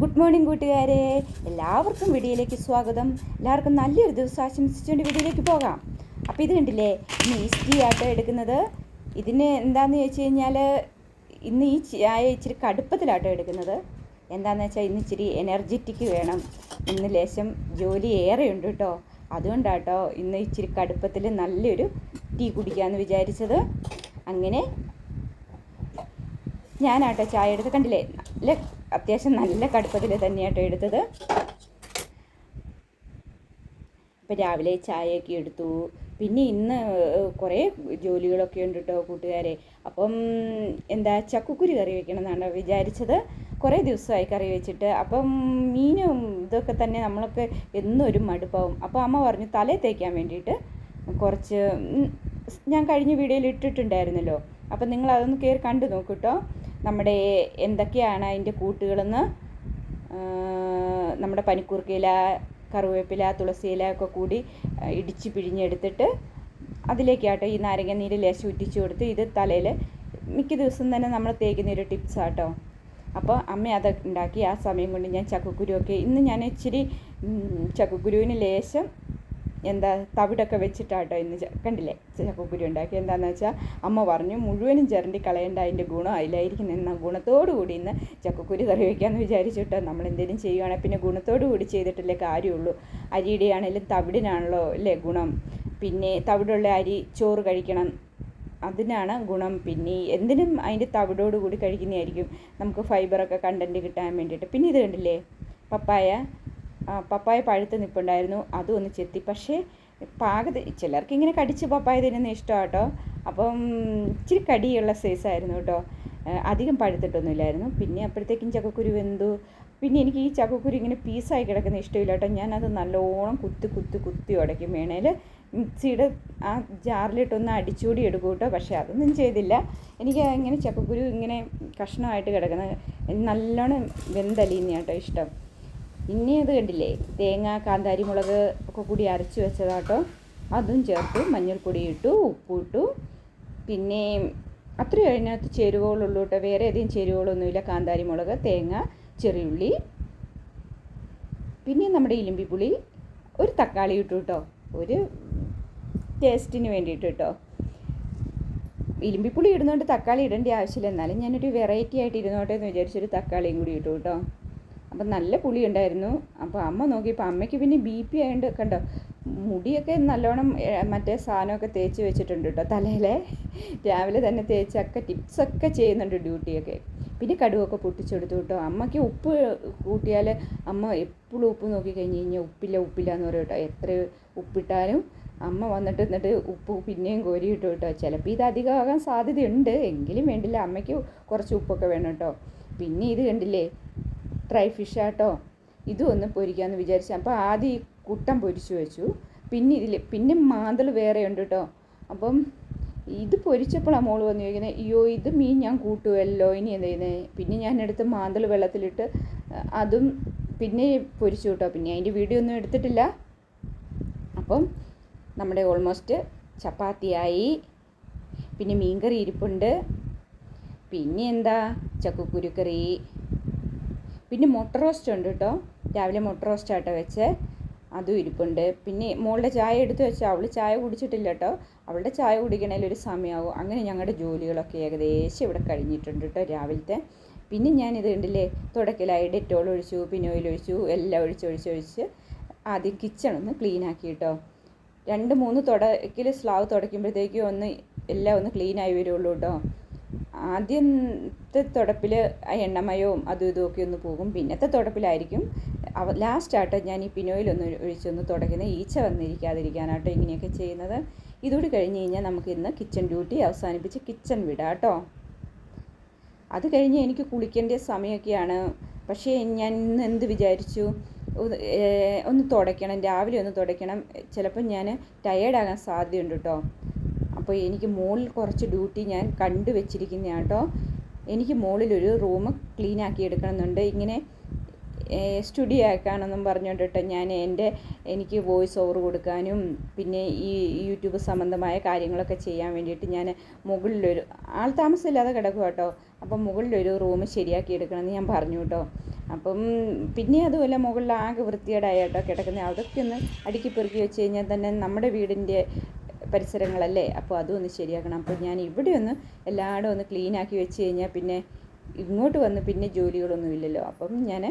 Good morning കൂട്ടുകാരെ. എല്ലാവർക്കും വീഡിയോയിലേക്ക് സ്വാഗതം. എല്ലാവർക്കും നല്ലൊരു ദിവസം ആശംസിച്ചുകൊണ്ട് വീഡിയോയിലേക്ക് പോകാം. അപ്പോൾ ഇത് കണ്ടില്ലേ? ഇന്ന് ഈസ്റ്റി ആട്ടോ എടുക്കുന്നത്. ഇതിന് എന്താണെന്ന് ചോദിച്ചു കഴിഞ്ഞാൽ ഇന്ന് ഈ ചായ ഇച്ചിരി കടുപ്പത്തിലാട്ടോ എടുക്കുന്നത്. എന്താണെന്ന് വെച്ചാൽ ഇന്ന് ഇച്ചിരി എനർജറ്റിക് വേണം. ഇന്ന് ലേശം ജോലി ഏറെ ഉണ്ട് കേട്ടോ. അതുകൊണ്ടാട്ടോ ഇന്ന് ഇച്ചിരി കടുപ്പത്തിൽ നല്ലൊരു ടീ കുടിക്കാമെന്ന് വിചാരിച്ചത്. അങ്ങനെ ഞാനാട്ടോ ചായ എടുത്ത് കണ്ടില്ലേ? നല്ല അത്യാവശ്യം നല്ല കടുപ്പത്തിൽ തന്നെയാട്ടോ എടുത്തത്. ഇപ്പം രാവിലെ ചായയൊക്കെ എടുത്തു. പിന്നെ ഇന്ന് കുറേ ജോലികളൊക്കെ ഉണ്ട് കേട്ടോ കൂട്ടുകാരെ. അപ്പം എന്താ ചക്കുക്കുരി കറി വെക്കണം എന്നാണ് വിചാരിച്ചത്. കുറേ ദിവസമായി കറി വെച്ചിട്ട്. അപ്പം മീനും ഇതൊക്കെ തന്നെ നമ്മളൊക്കെ എന്നും ഒരു മടുപ്പാവും. അപ്പോൾ അമ്മ പറഞ്ഞു തലേ തേക്കാൻ വേണ്ടിയിട്ട് കുറച്ച് ഞാൻ കഴിഞ്ഞ വീഡിയോയിൽ ഇട്ടിട്ടുണ്ടായിരുന്നല്ലോ. അപ്പം നിങ്ങൾ അതൊന്ന് കയറി കണ്ടു നോക്കൂ കേട്ടോ നമ്മുടെ എന്തൊക്കെയാണ് അതിന്റെ കൂട്ടുകളെന്ന് നമ്മുടെ പനിക്കൂർക്കയില കറിവേപ്പില തുളസിയില ഒക്കെ കൂടി ഇടിച്ച് പിഴിഞ്ഞെടുത്തിട്ട് അതിലേക്കാട്ടോ ഈ നാരങ്ങ നീര് ലേശം ഉറ്റിച്ച് കൊടുത്ത് ഇത് തലയിൽ മിക്ക ദിവസം തന്നെ നമ്മൾ തേക്കുന്ന ഒരു ടിപ്സ് ടിപ്സാട്ടോ. അപ്പോൾ അമ്മ അത് ഉണ്ടാക്കി. ആ സമയം കൊണ്ട് ഞാൻ ചക്കക്കുരുവൊക്കെ ഇന്ന് ഞാൻ ഇച്ചിരി ചക്കക്കുരുവിന് ലേശം എന്താ തവിടൊക്കെ വെച്ചിട്ടാട്ടോ ഇന്ന് കണ്ടില്ലേ? ചക്കക്കുരി ഉണ്ടാക്കി. എന്താണെന്ന് വെച്ചാൽ അമ്മ പറഞ്ഞു മുഴുവനും ചിരണ്ടി കളയേണ്ട അതിന്റെ ഗുണം അതിലായിരിക്കും എന്ന ഗുണത്തോടു കൂടി ഇന്ന് ചക്കക്കുരി കറി വയ്ക്കാമെന്ന് വിചാരിച്ചിട്ടോ നമ്മൾ എന്തെങ്കിലും ചെയ്യുവാണെങ്കിൽ പിന്നെ ഗുണത്തോടു കൂടി ചെയ്തിട്ടല്ലേ കാര്യമുള്ളൂ. അരിയുടെ ആണെങ്കിലും തവിടിനാണല്ലോ അല്ലേ ഗുണം. പിന്നെ തവിടുള്ള അരി ചോറ് കഴിക്കണം. അതിനാണ് ഗുണം. പിന്നെ എന്തിനും അതിന്റെ തവിടോട് കൂടി കഴിക്കുന്നതായിരിക്കും. നമുക്ക് ഫൈബറൊക്കെ കണ്ടന്റ് കിട്ടാൻ വേണ്ടിയിട്ട്. പിന്നെ ഇത് കണ്ടില്ലേ? പപ്പായ. പപ്പായ പഴുത്ത് നിൽപ്പുണ്ടായിരുന്നു അതും ഒന്ന് ചെത്തി. പക്ഷേ പാകത ചിലർക്ക് ഇങ്ങനെ കടിച്ച് പപ്പായ തിന്നുന്ന ഇഷ്ടമാണ് കേട്ടോ അപ്പം ഇച്ചിരി കടിയുള്ള സൈസായിരുന്നു കേട്ടോ. അധികം പഴുത്തിട്ടൊന്നുമില്ലായിരുന്നു. പിന്നെ അപ്പോഴത്തേക്കും ചക്കക്കുരു വെന്തു. പിന്നെ എനിക്ക് ഈ ചക്കക്കുരു ഇങ്ങനെ പീസായി കിടക്കുന്ന ഇഷ്ടമില്ല കേട്ടോ. ഞാനത് നല്ലോണം കുത്തി കുത്തി കുത്തി ഉടയ്ക്കും. വേണേൽ മിക്സിയുടെ ആ ജാറിലിട്ടൊന്ന് അടിച്ചുകൂടി എടുക്കും കേട്ടോ. പക്ഷേ അതൊന്നും ചെയ്തില്ല. എനിക്ക് ഇങ്ങനെ ചക്കക്കുരു ഇങ്ങനെ കഷ്ണമായിട്ട് കിടക്കുന്നത് നല്ലോണം വെന്തലിയുന്ന കേട്ടോ ഇഷ്ടം. ഇനി അത് കണ്ടില്ലേ? തേങ്ങ കാന്താരി മുളക് ഒക്കെ കൂടി അരച്ച് വെച്ചതാട്ടോ. അതും ചേർത്തു മഞ്ഞൾപ്പൊടി ഇട്ടു ഉപ്പിട്ടു പിന്നെ അത്രയും അതിനകത്ത് ചേരുവകളുള്ളൂ കേട്ടോ. വേറെ അധികം ചേരുവകളൊന്നുമില്ല. കാന്താരി മുളക് തേങ്ങ ചെറിയുള്ളി. പിന്നെ നമ്മുടെ ഇലിമ്പിപ്പുളി ഒരു തക്കാളി ഇട്ടു കേട്ടോ. ഒരു ടേസ്റ്റിന് വേണ്ടിയിട്ട് കേട്ടോ. ഇലിമ്പിപ്പുളി ഇടുന്നതുകൊണ്ട് തക്കാളി ഇടേണ്ട ആവശ്യമില്ല. എന്നാലും ഞാനൊരു വെറൈറ്റി ആയിട്ട് ഇരുന്നോട്ടെ എന്ന് വിചാരിച്ചൊരു തക്കാളിയും കൂടി ഇട്ടു കേട്ടോ. അപ്പം നല്ല പുളി ഉണ്ടായിരുന്നു അപ്പോൾ അമ്മ നോക്കിയപ്പോൾ അമ്മയ്ക്ക് പിന്നെ ബി പി ആയതുകൊണ്ട് കണ്ടോ മുടിയൊക്കെ നല്ലോണം മറ്റേ സാധനമൊക്കെ തേച്ച് വെച്ചിട്ടുണ്ട് കേട്ടോ തലയിലെ. രാവിലെ തന്നെ തേച്ചൊക്കെ ടിപ്സൊക്കെ ചെയ്യുന്നുണ്ട് ഡ്യൂട്ടിയൊക്കെ. പിന്നെ കടുവൊക്കെ പൊട്ടിച്ചെടുത്തു കേട്ടോ. അമ്മയ്ക്ക് ഉപ്പ് കൂട്ടിയാൽ അമ്മ എപ്പോഴും ഉപ്പ് നോക്കി കഴിഞ്ഞ് കഴിഞ്ഞാൽ ഉപ്പില്ല ഉപ്പില്ല എന്ന് പറയും കേട്ടോ. എത്ര ഉപ്പിട്ടാലും അമ്മ വന്നിട്ട് എന്നിട്ട് ഉപ്പ് പിന്നെയും കോരിയിട്ടു കേട്ടോ. ചിലപ്പോൾ ഇത് അധികമാകാൻ സാധ്യതയുണ്ട്. എങ്കിലും വേണ്ടില്ല അമ്മയ്ക്ക് കുറച്ച് ഉപ്പൊക്കെ വേണം കേട്ടോ. പിന്നെ ഇത് കണ്ടില്ലേ ഡ്രൈ ഫിഷ് ആട്ടോ. ഇതും ഒന്ന് പൊരിക്കാമെന്ന് വിചാരിച്ചു. അപ്പോൾ ആദ്യം ഈ കുട്ടൻ പൊരിച്ചു വെച്ചു. പിന്നെ ഇതിൽ പിന്നെ മാന്തൽ വേറെ ഉണ്ട് കേട്ടോ അപ്പം ഇത് പൊരിച്ചപ്പോഴാണ് മോൾ വന്ന് ചോദിക്കുന്നത് അയ്യോ ഇത് മീൻ ഞാൻ കൂട്ടുമല്ലോ ഇനി എന്ത് ചെയ്യുന്നത് പിന്നെ ഞാൻ എടുത്ത് മാന്തൽ വെള്ളത്തിലിട്ട് അതും പിന്നെ പൊരിച്ചു കേട്ടോ പിന്നെ അതിന്റെ വീഡിയോ ഒന്നും എടുത്തിട്ടില്ല. അപ്പം നമ്മുടെ ഓൾമോസ്റ്റ് ചപ്പാത്തിയായി. പിന്നെ മീൻകറി ഇരിപ്പുണ്ട്. പിന്നെ എന്താ? ചക്കക്കുരുക്കറി പിന്നെ മുട്ട റോസ്റ്റ് ഉണ്ട് കേട്ടോ. രാവിലെ മുട്ട റോസ്റ്റ് ആട്ടോ വെച്ച്. അതും ഇരിപ്പുണ്ട്. പിന്നെ മോളുടെ ചായ എടുത്തു വെച്ചാൽ അവൾ ചായ കുടിച്ചിട്ടില്ല കേട്ടോ. അവളുടെ ചായ കുടിക്കണേൽ ഒരു സമയമാവും അങ്ങനെ ഞങ്ങളുടെ ജോലികളൊക്കെ ഏകദേശം ഇവിടെ കഴിഞ്ഞിട്ടുണ്ട് കേട്ടോ രാവിലത്തെ. പിന്നെ ഞാൻ ഇത് കണ്ടില്ലേ തുടക്കലായി ഡെറ്റോൾ ഒഴിച്ചു പിന്നെ ഓയിൽ ഒഴിച്ചു എല്ലാം ഒഴിച്ച് ഒഴിച്ച് ഒഴിച്ച് ആദ്യം കിച്ചൺ ഒന്ന് ക്ലീൻ ആക്കി കേട്ടോ. രണ്ട് മൂന്ന് തുടക്കിൽ സ്ലാവ് തുടയ്ക്കുമ്പോഴത്തേക്കും ഒന്ന് എല്ലാം ഒന്ന് ക്ലീൻ ആയി വരുള്ളൂ കേട്ടോ. ആദ്യത്തെ തുടപ്പിൽ ആ എണ്ണമയവും അതും ഇതും ഒക്കെ ഒന്ന് പോകും. പിന്നത്തെ തുടപ്പിലായിരിക്കും അവ ലാസ്റ്റായിട്ട് ഞാൻ ഈ പിനോയിലൊന്ന് ഒഴിച്ചൊന്ന് തുടയ്ക്കുന്നത് ഈച്ച വന്നിരിക്കാതിരിക്കാനാട്ടോ ഇങ്ങനെയൊക്കെ ചെയ്യുന്നത്. ഇതുകൂടി കഴിഞ്ഞ് കഴിഞ്ഞാൽ നമുക്ക് ഇന്ന് കിച്ചൺ ഡ്യൂട്ടി അവസാനിപ്പിച്ച് കിച്ചൺ വിടാം കേട്ടോ. അത് കഴിഞ്ഞ് എനിക്ക് കുളിക്കേണ്ട സമയമൊക്കെയാണ്. പക്ഷേ ഞാൻ ഇന്ന് എന്ത് വിചാരിച്ചു? ഒന്ന് തുടയ്ക്കണം രാവിലെ ഒന്ന് തുടയ്ക്കണം. ചിലപ്പോൾ ഞാൻ ടയേർഡാകാൻ സാധ്യതയുണ്ട് കേട്ടോ. അപ്പോൾ എനിക്ക് മുകളിൽ കുറച്ച് ഡ്യൂട്ടി ഞാൻ കണ്ടു വെച്ചിരിക്കുന്ന കേട്ടോ. എനിക്ക് മുകളിലൊരു റൂം ക്ലീൻ ആക്കി എടുക്കണമെന്നുണ്ട്. ഇങ്ങനെ സ്റ്റുഡിയോ ആക്കാനെന്നും പറഞ്ഞുകൊണ്ടിട്ട് ഞാൻ എന്റെ എനിക്ക് വോയിസ് ഓവർ കൊടുക്കാനും പിന്നെ ഈ യൂട്യൂബ് സംബന്ധമായ കാര്യങ്ങളൊക്കെ ചെയ്യാൻ വേണ്ടിയിട്ട് ഞാൻ മുകളിലൊരു ആൾ താമസമില്ലാതെ കിടക്കും കേട്ടോ. അപ്പം മുകളിലൊരു റൂം ശരിയാക്കി എടുക്കണമെന്ന് ഞാൻ പറഞ്ഞു കേട്ടോ. അപ്പം പിന്നെ അതുപോലെ മുകളിൽ ആകെ വൃത്തികേടായിട്ടോ കിടക്കുന്ന അതൊക്കെ ഒന്ന് അടുക്കി പെറുക്കി വെച്ച് കഴിഞ്ഞാൽ തന്നെ നമ്മുടെ വീടിന്റെ പരിസരങ്ങളല്ലേ? അപ്പോൾ അതും ഒന്ന് ശരിയാക്കണം. അപ്പോൾ ഞാൻ ഇവിടെ ഒന്ന് എല്ലായിടും ഒന്ന് ക്ലീൻ ആക്കി വെച്ച് കഴിഞ്ഞാൽ പിന്നെ ഇങ്ങോട്ട് വന്ന് പിന്നെ ജോലികളൊന്നും ഇല്ലല്ലോ. അപ്പം ഞാൻ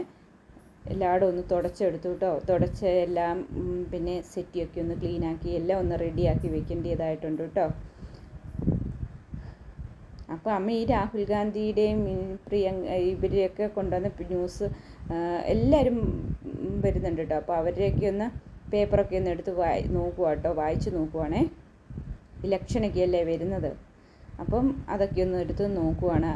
എല്ലായിടും ഒന്ന് തുടച്ചെടുത്തു കേട്ടോ തുടച്ച് എല്ലാം പിന്നെ സെറ്റിയൊക്കെ ഒന്ന് ക്ലീൻ ആക്കി എല്ലാം ഒന്ന് റെഡിയാക്കി വെക്കേണ്ടതായിട്ടുണ്ട് കേട്ടോ അപ്പോൾ അമ്മ ഈ രാഹുൽ ഗാന്ധിയുടെയും പ്രിയ ഇവരെയൊക്കെ കൊണ്ടുവന്ന ന്യൂസ് എല്ലാവരും വരുന്നുണ്ട് കേട്ടോ അപ്പോൾ അവരെയൊക്കെ ഒന്ന് പേപ്പറൊക്കെ ഒന്ന് എടുത്ത് വായി നോക്കുക കേട്ടോ വായിച്ച് നോക്കുവാണേ. ഇലക്ഷനൊക്കെ അല്ലേ വരുന്നത്? അപ്പം അതൊക്കെ ഒന്ന് എടുത്ത് നോക്കുവാണ്.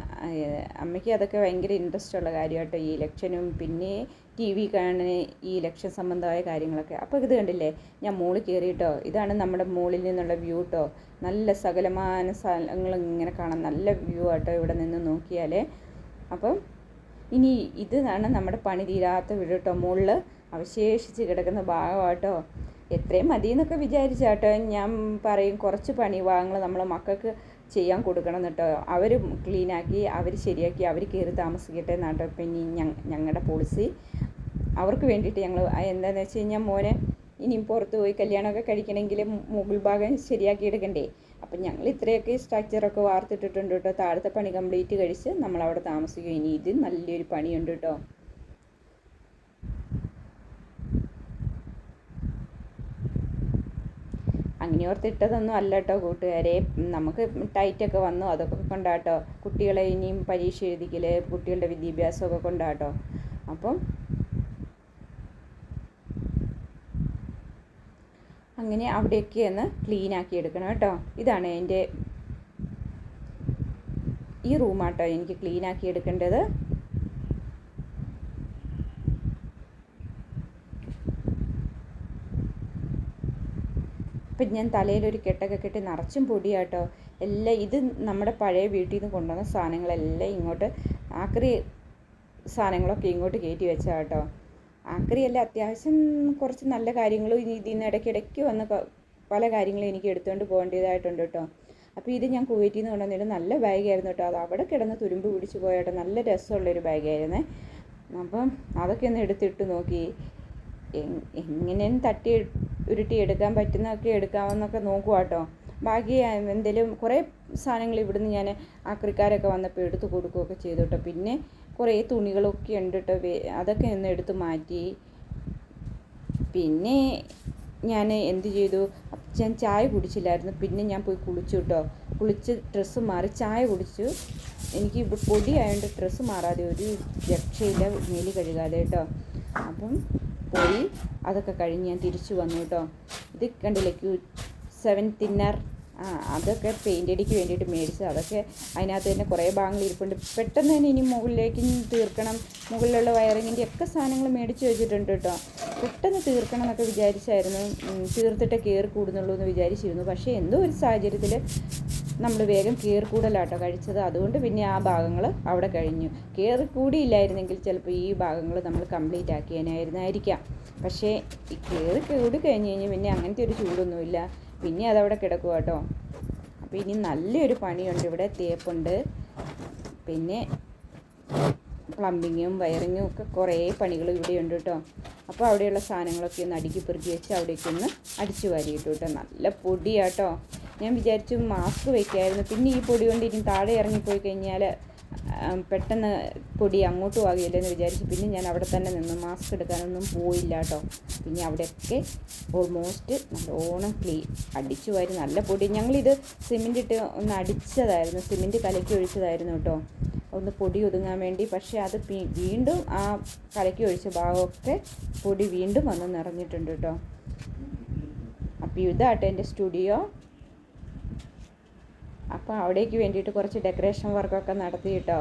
അമ്മയ്ക്ക് അതൊക്കെ ഭയങ്കര ഇൻട്രസ്റ്റ് ഉള്ള കാര്യമായിട്ടോ ഈ ഇലക്ഷനും പിന്നെ ടി വി കാണുന്ന ഈ ഇലക്ഷൻ സംബന്ധമായ കാര്യങ്ങളൊക്കെ. അപ്പോൾ ഇത് കണ്ടില്ലേ? ഞാൻ മുകളിൽ കയറിയിട്ടോ ഇതാണ് നമ്മുടെ മുകളിൽ നിന്നുള്ള വ്യൂ കേട്ടോ നല്ല സകലമാന സ്ഥലങ്ങൾ ഇങ്ങനെ കാണാം. നല്ല വ്യൂ ആട്ടോ ഇവിടെ നിന്ന് നോക്കിയാൽ അപ്പം ഇനി ഇതാണ് നമ്മുടെ പണി തീരാത്ത വീട് കേട്ടോ മുകളിൽ അവശേഷിച്ച് കിടക്കുന്ന ഭാഗമാട്ടോ. എത്രയും മതി എന്നൊക്കെ വിചാരിച്ചാട്ടോ. ഞാൻ പറയും കുറച്ച് പണി ഭാഗങ്ങൾ നമ്മൾ മക്കൾക്ക് ചെയ്യാൻ കൊടുക്കണം കേട്ടോ അവർ ക്ലീനാക്കി അവർ ശരിയാക്കി അവർ കയറി താമസിക്കട്ടെ എന്നാട്ടോ. പിന്നെ ഞങ്ങളുടെ പോളിസി. അവർക്ക് വേണ്ടിയിട്ട് ഞങ്ങൾ എന്താണെന്ന് വെച്ച് കഴിഞ്ഞാൽ മോനെ ഇനിയും പുറത്ത് പോയി കല്യാണമൊക്കെ കഴിക്കണമെങ്കിൽ മുകൾ ഭാഗം ശരിയാക്കി എടുക്കണ്ടേ. അപ്പം ഞങ്ങൾ ഇത്രയൊക്കെ സ്ട്രക്ചറൊക്കെ വാർത്തിട്ടിട്ടുണ്ട് കേട്ടോ താഴത്തെ പണി കംപ്ലീറ്റ് കഴിച്ച് നമ്മൾ അവിടെ താമസിക്കും. ഇനി ഇത് നല്ലൊരു പണിയുണ്ട് കേട്ടോ അങ്ങനെ ഓർത്തിട്ടതൊന്നും അല്ല കേട്ടോ കൂട്ടുകാരെ നമുക്ക് ടൈറ്റൊക്കെ വന്നു. അതൊക്കെ കൊണ്ടാട്ടോ കുട്ടികളെ ഇനിയും പരീക്ഷ എഴുതിക്കൽ കുട്ടികളുടെ വിദ്യാഭ്യാസമൊക്കെ കൊണ്ടാട്ടോ. അപ്പം അങ്ങനെ അവിടെയൊക്കെ ഒന്ന് ക്ലീൻ ആക്കി എടുക്കണം കേട്ടോ. ഇതാണ് എന്റെ ഈ റൂമാട്ടോ എനിക്ക് ക്ലീൻ ആക്കി എടുക്കേണ്ടത്. അപ്പം ഞാൻ തലയിലൊരു കെട്ടൊക്കെ കെട്ടി നിറച്ചും പൊടിയാട്ടോ. എല്ലാം ഇത് നമ്മുടെ പഴയ വീട്ടിൽ നിന്ന് കൊണ്ടുവന്ന സാധനങ്ങളെല്ലാം ഇങ്ങോട്ട് ആക്രി സാധനങ്ങളൊക്കെ ഇങ്ങോട്ട് കയറ്റി വെച്ചാൽ കേട്ടോ ആക്രിയല്ല അത്യാവശ്യം കുറച്ച് നല്ല കാര്യങ്ങളും ഇതിൽ നിന്ന് ഇടയ്ക്കിടയ്ക്ക് വന്ന് പല കാര്യങ്ങളും എനിക്ക് എടുത്തുകൊണ്ട് പോകേണ്ടതായിട്ടുണ്ട് കേട്ടോ. അപ്പോൾ ഇത് ഞാൻ കുവൈറ്റിൽ നിന്ന് കൊണ്ടുവന്നിട്ട് നല്ല ബാഗായിരുന്നു കേട്ടോ. അത് അവിടെ കിടന്ന് തുരുമ്പ് പിടിച്ച് പോയാട്ടോ. നല്ല രസമുള്ളൊരു ബാഗായിരുന്നേ. അപ്പം അതൊക്കെ ഒന്ന് എടുത്തിട്ട് നോക്കി. എങ്- എങ്ങനെയും തട്ടി എട്- ഉരുട്ടി എടുക്കാൻ പറ്റുന്നതൊക്കെ എടുക്കാമെന്നൊക്കെ നോക്കുക കേട്ടോ ബാക്കി എന്തെങ്കിലും കുറേ സാധനങ്ങൾ ഇവിടുന്ന് ഞാൻ ആക്രിക്കാരൊക്കെ വന്നപ്പോൾ എടുത്ത് കൊടുക്കുകയൊക്കെ ചെയ്തു കേട്ടോ പിന്നെ കുറേ തുണികളൊക്കെ ഉണ്ട് കേട്ടോ അതൊക്കെ ഒന്ന് എടുത്ത് മാറ്റി. പിന്നെ ഞാൻ എന്ത് ചെയ്തു? ഞാൻ ചായ കുടിച്ചില്ലായിരുന്നു. പിന്നെ ഞാൻ പോയി കുളിച്ചു കേട്ടോ കുളിച്ച് ഡ്രസ്സ് മാറി ചായ കുടിച്ചു. എനിക്ക് ഇവിടെ പൊടിയായതുകൊണ്ട് ഡ്രസ്സ് മാറാതെ ഒരു രക്ഷയില്ല മേലി കഴുകാതെ കേട്ടോ അപ്പം പോയി. അതൊക്കെ കഴിഞ്ഞ് ഞാൻ തിരിച്ചു വന്നു കേട്ടോ. ഇത് കണ്ടില്ലേ ക്യൂ സെവൻ തിന്നർ ആ അതൊക്കെ പെയിന്റ് അടിക്ക് വേണ്ടിയിട്ട് മേടിച്ചത്. അതൊക്കെ അതിനകത്ത് തന്നെ കുറേ ഭാഗങ്ങൾ ഇരിപ്പുണ്ട്. പെട്ടെന്ന് തന്നെ ഇനി മുകളിലേക്ക് തീർക്കണം. മുകളിലുള്ള വയറിങ്ങിന്റെ ഒക്കെ സാധനങ്ങൾ മേടിച്ച് വെച്ചിട്ടുണ്ട് കേട്ടോ. പെട്ടെന്ന് തീർക്കണം എന്നൊക്കെ വിചാരിച്ചായിരുന്നു. തീർത്തിട്ട് കയറി കൂടുന്നുള്ളൂ എന്ന് വിചാരിച്ചിരുന്നു. പക്ഷേ എന്തോ ഒരു സാഹചര്യത്തിൽ നമ്മൾ വേഗം കയറി കൂടലാട്ടോ കഴിച്ചത്. അതുകൊണ്ട് പിന്നെ ആ ഭാഗങ്ങൾ അവിടെ കഴിഞ്ഞു. കയറി കൂടിയില്ലായിരുന്നെങ്കിൽ ചിലപ്പോൾ ഈ ഭാഗങ്ങൾ നമ്മൾ കംപ്ലീറ്റ് ആക്കിയതിനായിരുന്നായിരിക്കാം പക്ഷേ കയറി കൂടി കഴിഞ്ഞ് കഴിഞ്ഞ് പിന്നെ അങ്ങനത്തെ ഒരു ചൂടൊന്നുമില്ല. പിന്നെ അതവിടെ കിടക്കുക കേട്ടോ അപ്പോൾ ഇനി നല്ലൊരു പണിയുണ്ട് ഇവിടെ തേപ്പുണ്ട്. പിന്നെ പ്ലംബിങ്ങും വയറിങ്ങും ഒക്കെ കുറേ പണികൾ ഇവിടെയുണ്ട് കേട്ടോ അപ്പോൾ അവിടെയുള്ള സാധനങ്ങളൊക്കെ ഒന്ന് അടുക്കി പെറുക്കി വെച്ച് അവിടേക്ക് ഒന്ന് അടിച്ചു വാരിയിട്ടു കേട്ടോ നല്ല പൊടിയാട്ടോ ഞാൻ വിചാരിച്ചു മാസ്ക് വയ്ക്കായിരുന്നു പിന്നെ ഈ പൊടി കൊണ്ട് ഇനി താഴെ ഇറങ്ങിപ്പോയി കഴിഞ്ഞാൽ പെട്ടെന്ന് പൊടി അങ്ങോട്ടും ആകില്ല എന്ന് വിചാരിച്ച് പിന്നെ ഞാൻ അവിടെ തന്നെ നിന്ന് മാസ്ക് എടുക്കാനൊന്നും പോയില്ല കേട്ടോ പിന്നെ അവിടെയൊക്കെ ഓൾമോസ്റ്റ് നല്ലോണം ക്ലീൻ അടിച്ചു വാരി നല്ല പൊടി. ഞങ്ങളിത് സിമെന്റ് ഇട്ട് ഒന്ന് അടിച്ചതായിരുന്നു. സിമെന്റ് കലക്കി ഒഴിച്ചതായിരുന്നു കേട്ടോ ഒന്ന് പൊടി ഒതുങ്ങാൻ വേണ്ടി. പക്ഷേ അത് വീണ്ടും ആ കലക്കി ഒഴിച്ച ഭാഗമൊക്കെ പൊടി വീണ്ടും വന്ന് നിറഞ്ഞിട്ടുണ്ട് കേട്ടോ അപ്പോൾ ഇതാട്ടെ എന്റെ സ്റ്റുഡിയോ അപ്പോൾ അവിടേക്ക് വേണ്ടിയിട്ട് കുറച്ച് ഡെക്കറേഷൻ വർക്കൊക്കെ നടത്തി കേട്ടോ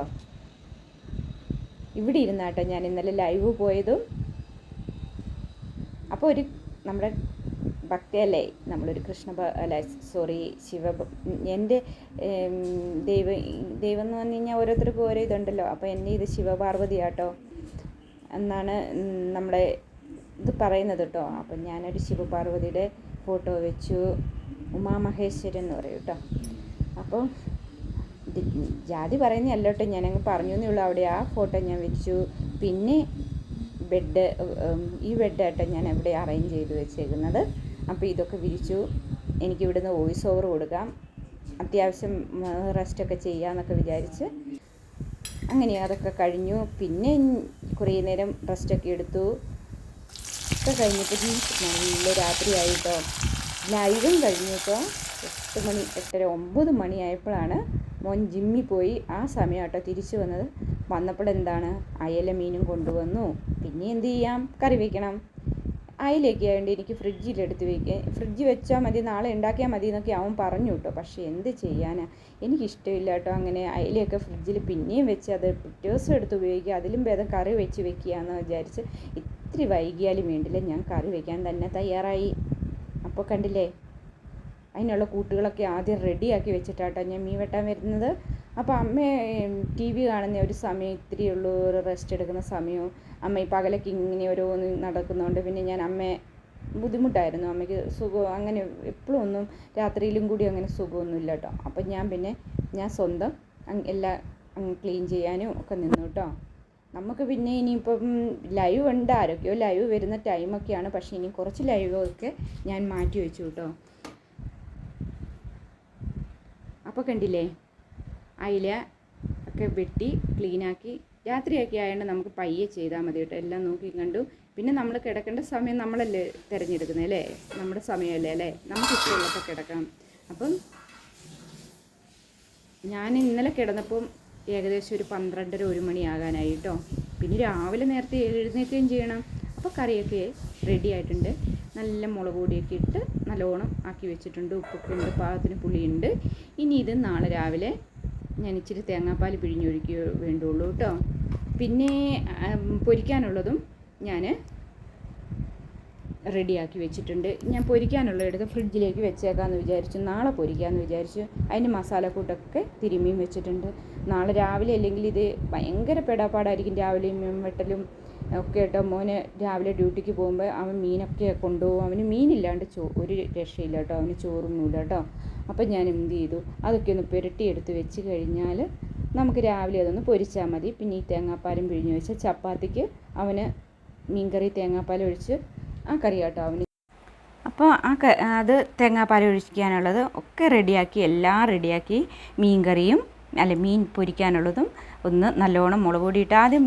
ഇവിടെ ഇരുന്നാട്ടോ ഞാൻ ഇന്നലെ ലൈവ് പോയതും. അപ്പോൾ ഒരു നമ്മുടെ ഭക്തിയല്ലേ? നമ്മളൊരു കൃഷ്ണ അല്ല സോറി ശിവ എന്റെ ദൈവം ദൈവ എന്ന് പറഞ്ഞു കഴിഞ്ഞാൽ ഓരോരുത്തർക്കും ഓരോ ഇതുണ്ടല്ലോ. അപ്പോൾ എന്റെ ഇത് ശിവപാർവതി ആട്ടോ എന്നാണ് നമ്മളെ ഇത് പറയുന്നത് കേട്ടോ അപ്പം ഞാനൊരു ശിവപാർവതിയുടെ ഫോട്ടോ വെച്ചു. ഉമാമഹേശ്വരൻ എന്ന് പറയും കേട്ടോ അപ്പോൾ ഇത് ജാതി പറയുന്നതല്ല കേട്ടോ ഞാനങ്ങ് പറഞ്ഞു എന്നേ അവിടെ ആ ഫോട്ടോ ഞാൻ വെച്ചു. പിന്നെ ബെഡ് ഈ ബെഡായിട്ട് ഞാൻ അവിടെ അറേഞ്ച് ചെയ്ത് വെച്ചേക്കുന്നത്. അപ്പോൾ ഇതൊക്കെ വിരിച്ചു. എനിക്ക് ഇവിടുന്ന് വോയിസ് ഓവർ കൊടുക്കാം. അത്യാവശ്യം റെസ്റ്റൊക്കെ ചെയ്യാമെന്നൊക്കെ വിചാരിച്ച്. അങ്ങനെ അതൊക്കെ കഴിഞ്ഞു. പിന്നെ കുറേ നേരം റെസ്റ്റൊക്കെ എടുത്തു. ഒക്കെ കഴിഞ്ഞപ്പോൾ നല്ല രാത്രിയായിട്ടോ ലൈവും കഴിഞ്ഞിട്ടോ എട്ട് മണി എട്ടര ഒമ്പത് മണിയായപ്പോഴാണ് മോൻ ജിമ്മി പോയി. ആ സമയം കേട്ടോ തിരിച്ചു വന്നത്. വന്നപ്പോൾ എന്താണ്? അയല മീനും കൊണ്ടുവന്നു. പിന്നെ എന്ത് ചെയ്യാം? കറി വയ്ക്കണം അയിലേക്ക് ആയതുകൊണ്ട് എനിക്ക് ഫ്രിഡ്ജിൽ എടുത്ത് വയ്ക്കുക ഫ്രിഡ്ജ് വെച്ചാൽ മതി നാളെ ഉണ്ടാക്കിയാൽ മതി എന്നൊക്കെ അവൻ പറഞ്ഞു കേട്ടോ. പക്ഷേ എന്ത് ചെയ്യാനാ? എനിക്കിഷ്ടമില്ല കേട്ടോ അങ്ങനെ അയലയൊക്കെ ഫ്രിഡ്ജിൽ പിന്നെയും വെച്ച് അത് പിറ്റേ ദിവസം എടുത്ത് ഉപയോഗിക്കുക. അതിലും ഭേദം കറി വെച്ച് വെക്കുക എന്ന് വിചാരിച്ച് ഇത്തിരി വൈകിയാലും വേണ്ടില്ല. ഞാൻ കറി വയ്ക്കാൻ തന്നെ തയ്യാറായി. അപ്പോൾ കണ്ടില്ലേ? അതിനുള്ള കൂട്ടുകളൊക്കെ ആദ്യം റെഡിയാക്കി വെച്ചിട്ടാട്ടോ ഞാൻ മീൻ വെട്ടാൻ വരുന്നത്. അപ്പോൾ അമ്മ ടി വി കാണുന്ന ഒരു സമയം ഇത്തിരി ഉള്ളൂ ഒരു റെസ്റ്റ് എടുക്കുന്ന സമയവും. അമ്മ ഈ പകലൊക്കെ ഇങ്ങനെ ഓരോന്ന് നടക്കുന്നതുകൊണ്ട് പിന്നെ ഞാൻ അമ്മയെ ബുദ്ധിമുട്ടായിരുന്നു. അമ്മയ്ക്ക് സുഖം അങ്ങനെ എപ്പോഴും ഒന്നും രാത്രിയിലും കൂടി അങ്ങനെ സുഖമൊന്നുമില്ല കേട്ടോ അപ്പം ഞാൻ പിന്നെ ഞാൻ സ്വന്തം എല്ലാം ക്ലീൻ ചെയ്യാനും ഒക്കെ നിന്നു കേട്ടോ നമുക്ക് പിന്നെ ഇനിയിപ്പം ലൈവ് ഉണ്ട്. ആരൊക്കെയോ ലൈവ് വരുന്ന ടൈമൊക്കെയാണ് പക്ഷേ ഇനി കുറച്ച് ലൈവൊക്കെ ഞാൻ മാറ്റി വെച്ചു കേട്ടോ അപ്പോൾ കണ്ടില്ലേ? അയില ഒക്കെ വെട്ടി ക്ലീനാക്കി രാത്രിയൊക്കെ ആയതുകൊണ്ട് നമുക്ക് പയ്യെ ചെയ്താൽ മതി കേട്ടോ. എല്ലാം നോക്കി കണ്ടു. പിന്നെ നമ്മൾ കിടക്കേണ്ട സമയം നമ്മളല്ലേ തിരഞ്ഞെടുക്കുന്നത് അല്ലേ? നമ്മുടെ സമയമല്ലേ അല്ലേ? നമുക്ക് ഇഷ്ടമുള്ളപ്പോൾ കിടക്കാം. അപ്പം ഞാൻ ഇന്നലെ കിടന്നപ്പം ഏകദേശം ഒരു പന്ത്രണ്ടര ഒരു മണിയാകാനായി കേട്ടോ. പിന്നെ രാവിലെ നേരത്തെ എഴുന്നേൽക്കുകയും ചെയ്യണം. അപ്പോൾ കറിയൊക്കെ റെഡി ആയിട്ടുണ്ട്. നല്ല മുളക് പൊടിയൊക്കെ ഇട്ട് നല്ലോണം ആക്കി വെച്ചിട്ടുണ്ട്. ഉപ്പൊക്കെ ഉണ്ട് പാകത്തിന് പുളിയുണ്ട്. ഇനി ഇത് നാളെ രാവിലെ ഞാൻ ഇച്ചിരി തേങ്ങാപ്പാൽ പിഴിഞ്ഞൊഴുക്കി വേണ്ടുള്ളൂ കേട്ടോ പിന്നെ പൊരിക്കാനുള്ളതും ഞാൻ റെഡിയാക്കി വെച്ചിട്ടുണ്ട്. ഞാൻ പൊരിക്കാനുള്ള എടുത്ത് ഫ്രിഡ്ജിലേക്ക് വെച്ചേക്കാമെന്ന് വിചാരിച്ചു. നാളെ പൊരിക്കാമെന്ന് വിചാരിച്ചു. അതിന് മസാലക്കൂട്ടൊക്കെ തിരുമ്മിയും വെച്ചിട്ടുണ്ട്. നാളെ രാവിലെ അല്ലെങ്കിൽ ഇത് ഭയങ്കര പെടാപ്പാടായിരിക്കും. രാവിലെയും വെട്ടലും ഒക്കെ കേട്ടോ. മോന് രാവിലെ ഡ്യൂട്ടിക്ക് പോകുമ്പോൾ അവൻ മീനൊക്കെ കൊണ്ടുപോകും. അവന് മീനില്ലാണ്ട് ചോ ഒരു രക്ഷയില്ല കേട്ടോ. അവന് ചോറൊന്നുമില്ല കേട്ടോ. അപ്പം ഞാൻ എന്ത് ചെയ്തു? അതൊക്കെ ഒന്ന് പുരട്ടിയെടുത്ത് വെച്ച് കഴിഞ്ഞാൽ നമുക്ക് രാവിലെ അതൊന്ന് പൊരിച്ചാൽ മതി. പിന്നെ ഈ തേങ്ങാപ്പാലും പിഴിഞ്ഞ് വെച്ചാൽ ചപ്പാത്തിക്ക് അവന് മീൻകറി തേങ്ങാപ്പാൽ ഒഴിച്ച് ആ കറി കേട്ടോ അവന്. അപ്പോൾ ആ അത് തേങ്ങാപ്പാൽ ഒഴിക്കാനുള്ളത് ഒക്കെ റെഡിയാക്കി എല്ലാം റെഡിയാക്കി മീൻ കറിയും അല്ല മീൻ പൊരിക്കാനുള്ളതും ഒന്ന് നല്ലോണം മുളക് പൊടി ഇട്ട് ആദ്യം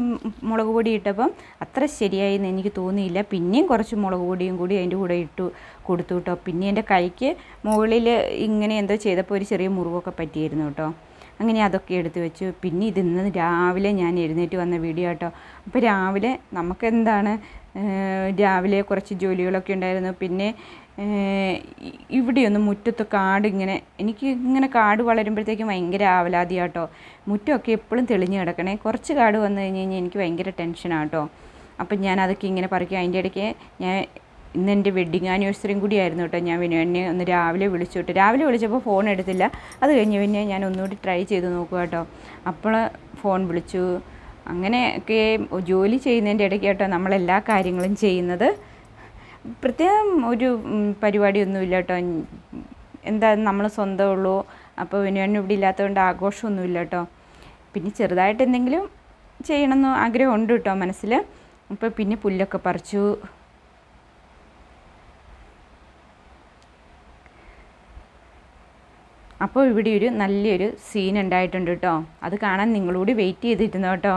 മുളക് പൊടി ഇട്ടപ്പം അത്ര ശരിയായി എന്ന് എനിക്ക് തോന്നിയില്ല. പിന്നെയും കുറച്ച് മുളക് പൊടിയും കൂടി അതിന്റെ കൂടെ ഇട്ടു കൊടുത്തു കേട്ടോ പിന്നെ എന്റെ കൈക്ക് മുകളിൽ ഇങ്ങനെ എന്തോ ചെയ്തപ്പോൾ ഒരു ചെറിയ മുറിവൊക്കെ പറ്റിയിരുന്നു കേട്ടോ അങ്ങനെ അതൊക്കെ എടുത്തു വെച്ചു. പിന്നെ ഇത് ഇന്ന് രാവിലെ ഞാൻ എഴുന്നേറ്റ് വന്ന വീഡിയോ കേട്ടോ അപ്പോൾ രാവിലെ നമുക്കെന്താണ് രാവിലെ കുറച്ച് ജോലികളൊക്കെ ഉണ്ടായിരുന്നു. പിന്നെ ഇവിടെയൊന്നും മുറ്റത്ത് കാട് ഇങ്ങനെ എനിക്ക് ഇങ്ങനെ കാട് വളരുമ്പോഴത്തേക്കും ഭയങ്കര ആവലാതിയാട്ടോ. മുറ്റമൊക്കെ എപ്പോഴും തെളിഞ്ഞു കിടക്കണേ. കുറച്ച് കാട് വന്നു കഴിഞ്ഞ് കഴിഞ്ഞാൽ എനിക്ക് ഭയങ്കര ടെൻഷനാട്ടോ. അപ്പം ഞാൻ അതൊക്കെ ഇങ്ങനെ പറിക്കും. അതിന്റെ ഇടയ്ക്ക് ഞാൻ ഇന്ന് എന്റെ വെഡ്ഡിങ് ആനിവേഴ്സറിയും കൂടി ആയിരുന്നു കേട്ടോ. ഞാൻ വിനുവിനെ ഒന്ന് രാവിലെ വിളിച്ചു കേട്ടോ രാവിലെ വിളിച്ചപ്പോൾ ഫോൺ എടുത്തില്ല. അത് കഴിഞ്ഞ് പിന്നെ ഞാൻ ഒന്നുകൂടി ട്രൈ ചെയ്ത് നോക്കുക കേട്ടോ. അപ്പോൾ ഫോൺ വിളിച്ചു. അങ്ങനെയൊക്കെ ജോലി ചെയ്യുന്നതിന്റെ ഇടയ്ക്ക് കേട്ടോ നമ്മളെല്ലാ കാര്യങ്ങളും ചെയ്യുന്നത്. പ്രത്യേകം ഒരു പരിപാടിയൊന്നുമില്ല കേട്ടോ. എന്താ നമ്മൾ സ്വന്തമുള്ളൂ അപ്പോൾ വിനുവിന് ഇവിടെ ഇല്ലാത്തതുകൊണ്ട് ആഘോഷമൊന്നുമില്ല കേട്ടോ. പിന്നെ ചെറുതായിട്ട് എന്തെങ്കിലും ചെയ്യണമെന്ന് ആഗ്രഹമുണ്ട് കേട്ടോ മനസ്സിൽ അപ്പോൾ പിന്നെ പുല്ലൊക്കെ പറിച്ചു. അപ്പോൾ ഇവിടെ ഒരു നല്ലൊരു സീൻ ഉണ്ടായിട്ടുണ്ട് കേട്ടോ. അത് കാണാൻ നിങ്ങളോട് വെയിറ്റ് ചെയ്തിരുന്നു കേട്ടോ.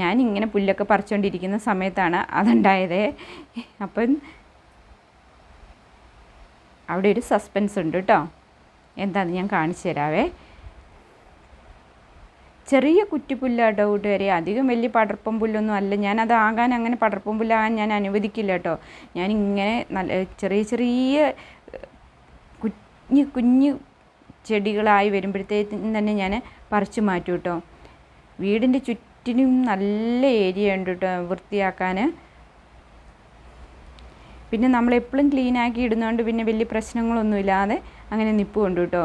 ഞാനിങ്ങനെ പുല്ലൊക്കെ പറിച്ചുകൊണ്ടിരിക്കുന്ന സമയത്താണ് അതുണ്ടായത്. അപ്പം അവിടെ ഒരു സസ്പെൻസ് ഉണ്ട് കേട്ടോ എന്താണെന്ന് ഞാൻ കാണിച്ചു തരാവേ. ചെറിയ കുറ്റിപ്പുല്ലാട്ടോ കൂട്ടുകാരെ. അധികം വലിയ പടർപ്പം പുല്ലൊന്നും അല്ല. ഞാനത് ആകാൻ അങ്ങനെ പടർപ്പം പുല്ലാകാൻ ഞാൻ അനുവദിക്കില്ല കേട്ടോ ഞാനിങ്ങനെ നല്ല ചെറിയ ചെറിയ കുഞ്ഞ് കുഞ്ഞ് ചെടികളായി വരുമ്പോഴത്തേക്കും തന്നെ ഞാൻ പറിച്ചു മാറ്റും കേട്ടോ വീടിന്റെ ചുറ്റിനും നല്ല ഏരിയ ഉണ്ട് കേട്ടോ വൃത്തിയാക്കാൻ പിന്നെ നമ്മൾ എപ്പോഴും ക്ലീൻ ആക്കി ഇടുന്നതുകൊണ്ട് പിന്നെ വലിയ പ്രശ്നങ്ങളൊന്നും ഇല്ലാതെ അങ്ങനെ കൊണ്ടു കേട്ടോ.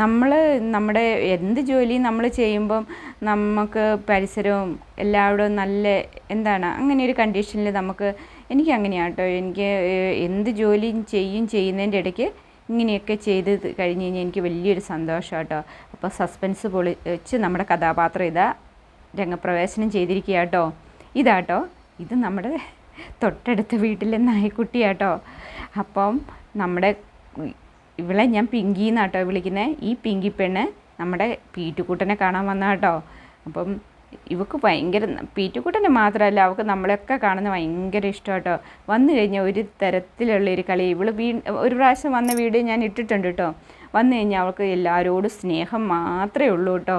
നമ്മൾ നമ്മുടെ എന്ത് ജോലിയും നമ്മൾ ചെയ്യുമ്പം നമുക്ക് പരിസരവും എല്ലാവരും നല്ല എന്താണ് അങ്ങനെ ഒരു കണ്ടീഷനിൽ നമുക്ക് എനിക്ക് അങ്ങനെയാട്ടോ. എനിക്ക് എന്ത് ജോലിയും ചെയ്യും ചെയ്യുന്നതിന്റെ ഇടയ്ക്ക് ഇങ്ങനെയൊക്കെ ചെയ്ത് കഴിഞ്ഞ് കഴിഞ്ഞാൽ എനിക്ക് വലിയൊരു സന്തോഷം കേട്ടോ അപ്പോൾ സസ്പെൻസ് പൊളിച്ച് നമ്മുടെ കഥാപാത്രം ഇതാ രംഗപ്രവേശനം ചെയ്തിരിക്കുക കേട്ടോ ഇതാട്ടോ ഇത് നമ്മുടെ തൊട്ടടുത്ത വീട്ടിലെ നായ്ക്കുട്ടിയാട്ടോ. അപ്പം നമ്മുടെ ഇവളെ ഞാൻ പിങ്കി എന്നാട്ടോ വിളിക്കുന്നത് ഈ പിങ്കി പെണ്ണ് നമ്മുടെ പീറ്റുക്കുട്ടനെ കാണാൻ വന്ന കേട്ടോ അപ്പം ഇവക്ക് ഭയങ്കര പീറ്റുക്കുട്ടനെ മാത്രമല്ല അവൾക്ക് നമ്മളെയൊക്കെ കാണുന്ന ഭയങ്കര ഇഷ്ടം കേട്ടോ വന്നു കഴിഞ്ഞാൽ ഒരു തരത്തിലുള്ള ഒരു കളി. ഇവൾ വീ ഒരു പ്രാവശ്യം വന്ന വീഡിയോ ഞാൻ ഇട്ടിട്ടുണ്ട് കേട്ടോ വന്നു കഴിഞ്ഞാൽ അവൾക്ക് എല്ലാവരോടും സ്നേഹം മാത്രമേ ഉള്ളൂ കേട്ടോ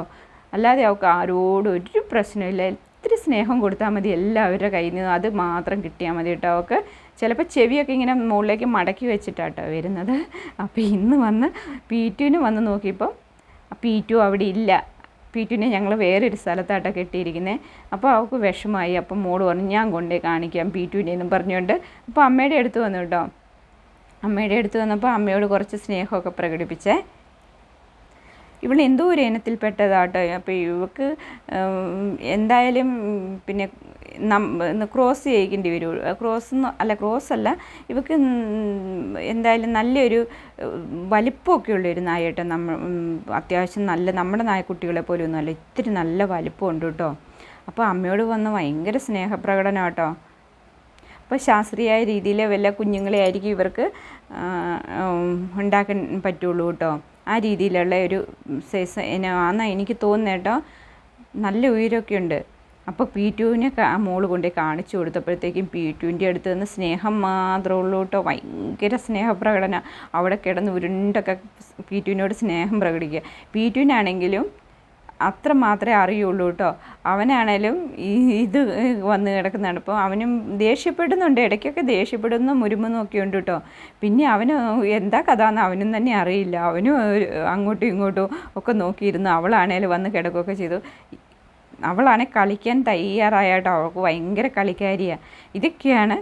അല്ലാതെ അവൾക്ക് ആരോടും ഒരു പ്രശ്നമില്ല. ഒത്തിരി സ്നേഹം കൊടുത്താൽ മതി എല്ലാവരുടെ കയ്യിൽ നിന്നും. അത് മാത്രം കിട്ടിയാൽ മതി കേട്ടോ അവൾക്ക്. ചിലപ്പോൾ ചെവിയൊക്കെ ഇങ്ങനെ മുകളിലേക്ക് മടക്കി വെച്ചിട്ടാട്ടോ വരുന്നത്. അപ്പോൾ ഇന്ന് വന്ന് പീറ്റുവിന് വന്ന് നോക്കിയപ്പോൾ പീറ്റു അവിടെ ഇല്ല. പീറ്റുവിനെ ഞങ്ങൾ വേറൊരു സ്ഥലത്തായിട്ടാണ് കെട്ടിയിരിക്കുന്നത് അപ്പോൾ അവൾക്ക് വിഷമായി അപ്പം മോൾ പറഞ്ഞു ഞാൻ കൊണ്ടുപോയി കാണിക്കാം പീറ്റുവിനെ എന്നും പറഞ്ഞുകൊണ്ട് അപ്പോൾ അമ്മയുടെ അടുത്ത് വന്നു കേട്ടോ. അമ്മയുടെ അടുത്ത് വന്നപ്പോൾ അമ്മയോട് കുറച്ച് സ്നേഹമൊക്കെ പ്രകടിപ്പിച്ചേ. ഇവൾ എന്തോ ഒരു ഇനത്തിൽപ്പെട്ടതാട്ടോ. അപ്പോൾ ഇവക്ക് എന്തായാലും പിന്നെ ക്രോസ് ചെയ്യിക്കേണ്ടി വരും. ക്രോസ് അല്ല ക്രോസ് അല്ല ഇവക്ക് എന്തായാലും നല്ലൊരു വലിപ്പമൊക്കെ ഉള്ളൊരു നായട്ടോ നമ്മൾ അത്യാവശ്യം നല്ല നമ്മുടെ നായക്കുട്ടികളെ പോലെ ഒന്നുമല്ല ഇത്തിരി നല്ല വലിപ്പമുണ്ട് കേട്ടോ. അപ്പോൾ അമ്മയോട് വന്ന് ഭയങ്കര സ്നേഹപ്രകടനം കേട്ടോ അപ്പോൾ ശാസ്ത്രീയമായ രീതിയിൽ വല്ല കുഞ്ഞുങ്ങളെ ആയിരിക്കും ഇവർക്ക് ഉണ്ടാക്കാൻ പറ്റുള്ളൂ കേട്ടോ. ആ രീതിയിലുള്ള ഒരു സൈസ് ആണെന്നാണ് എനിക്ക് തോന്നുന്നത് കേട്ടോ. നല്ല ഉയരമൊക്കെ ഉണ്ട്. അപ്പോൾ പി ടുവിനെ മോൾ കൊണ്ടേ കാണിച്ചു കൊടുത്തപ്പോഴത്തേക്കും പി ടുവിന്റെ അടുത്ത് നിന്ന് സ്നേഹം മാത്രമേ ഉള്ളൂ കേട്ടോ. ഭയങ്കര സ്നേഹപ്രകടന. അവിടെ കിടന്ന് ഉരുണ്ടൊക്കെ പി ടുവിനോട് സ്നേഹം പ്രകടിക്കുക. പി ടുവിനാണെങ്കിലും അത്ര മാത്രമേ അറിയുള്ളൂ കേട്ടോ. അവനാണേലും ഇത് വന്ന് കിടക്കുന്നതാണ്. അപ്പോൾ അവനും ദേഷ്യപ്പെടുന്നുണ്ട് ഇടയ്ക്കൊക്കെ ദേഷ്യപ്പെടുന്നു മുരുമുന്നും ഒക്കെ ഉണ്ട് കേട്ടോ. പിന്നെ അവന് എന്താ കഥ എന്ന് അവനും തന്നെ അറിയില്ല. അവനും അങ്ങോട്ടും ഇങ്ങോട്ടും ഒക്കെ നോക്കിയിരുന്നു. അവളാണേലും വന്ന് കിടക്കുകയൊക്കെ ചെയ്തു. അവളാണ് കളിക്കാൻ തയ്യാറായാട്ടോ അവൾക്ക് ഭയങ്കര കളിക്കാരിയാണ് ഇതൊക്കെയാണ്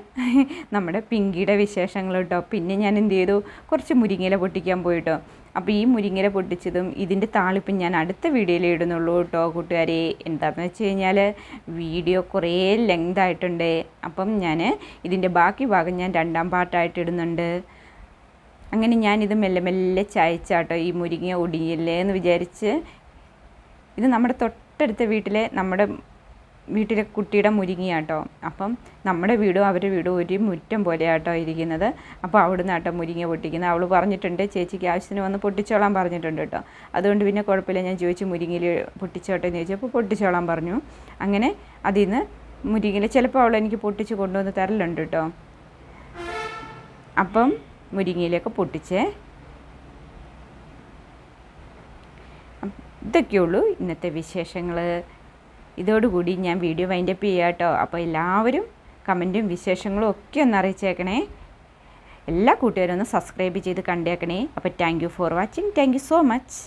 നമ്മുടെ പിങ്കിയുടെ വിശേഷങ്ങൾ കേട്ടോ. പിന്നെ ഞാൻ എന്ത് ചെയ്തു? കുറച്ച് മുരിങ്ങയില പൊട്ടിക്കാൻ പോയിട്ടോ അപ്പോൾ ഈ മുരിങ്ങര പൊട്ടിച്ചതും ഇതിന്റെ താളിപ്പം ഞാൻ അടുത്ത വീഡിയോയിൽ ഇടുന്നുള്ളൂ കേട്ടോ കൂട്ടുകാരെ. എന്താണെന്ന് വെച്ച് കഴിഞ്ഞാൽ വീഡിയോ കുറേ ലെങ്ത് ആയിട്ടുണ്ട്. അപ്പം ഞാൻ ഇതിന്റെ ബാക്കി ഭാഗം ഞാൻ രണ്ടാം പാർട്ടായിട്ട് ഇടുന്നുണ്ട്. അങ്ങനെ ഞാനിത് മെല്ലെ മെല്ലെ ചായച്ചാട്ടോ ഈ മുരിങ്ങ ഒടിയില്ലേ എന്ന് വിചാരിച്ച്. ഇത് നമ്മുടെ തൊട്ടടുത്ത വീട്ടിലെ നമ്മുടെ വീട്ടിലെ കുട്ടിയുടെ മുരിങ്ങയാട്ടോ. അപ്പം നമ്മുടെ വീടും അവരുടെ വീടും ഒരു മുറ്റം പോലെയാട്ടോ ഇരിക്കുന്നത്. അപ്പോൾ അവിടുന്ന് ആട്ടോ മുരിങ്ങ പൊട്ടിക്കുന്നത്. അവൾ പറഞ്ഞിട്ടുണ്ട് ചേച്ചിക്ക് ആവശ്യത്തിന് വന്ന് പൊട്ടിച്ചോളാൻ പറഞ്ഞിട്ടുണ്ട് കേട്ടോ. അതുകൊണ്ട് പിന്നെ കുഴപ്പമില്ല. ഞാൻ ചോദിച്ചു മുരിങ്ങയിൽ പൊട്ടിച്ചോട്ടെ? എന്ന് ചോദിച്ചപ്പോൾ പൊട്ടിച്ചോളാൻ പറഞ്ഞു. അങ്ങനെ അതിൽ നിന്ന് മുരിങ്ങയിൽ ചിലപ്പോൾ അവൾ എനിക്ക് പൊട്ടിച്ച് കൊണ്ടുവന്ന് തരലുണ്ട് കേട്ടോ. അപ്പം മുരിങ്ങയിലൊക്കെ പൊട്ടിച്ചേ. ഇതൊക്കെയുള്ളൂ ഇന്നത്തെ വിശേഷങ്ങൾ ഇതോടുകൂടി ഞാൻ വീഡിയോ വൈൻഡപ്പ് ചെയ്യാം കേട്ടോ അപ്പോൾ എല്ലാവരും കമന്റും വിശേഷങ്ങളും ഒക്കെ ഒന്ന് അറിയിച്ചേക്കണേ. എല്ലാ കൂട്ടുകാരും ഒന്ന് സബ്സ്ക്രൈബ് ചെയ്ത് കണ്ടേക്കണേ. അപ്പോൾ thank for watching thank so much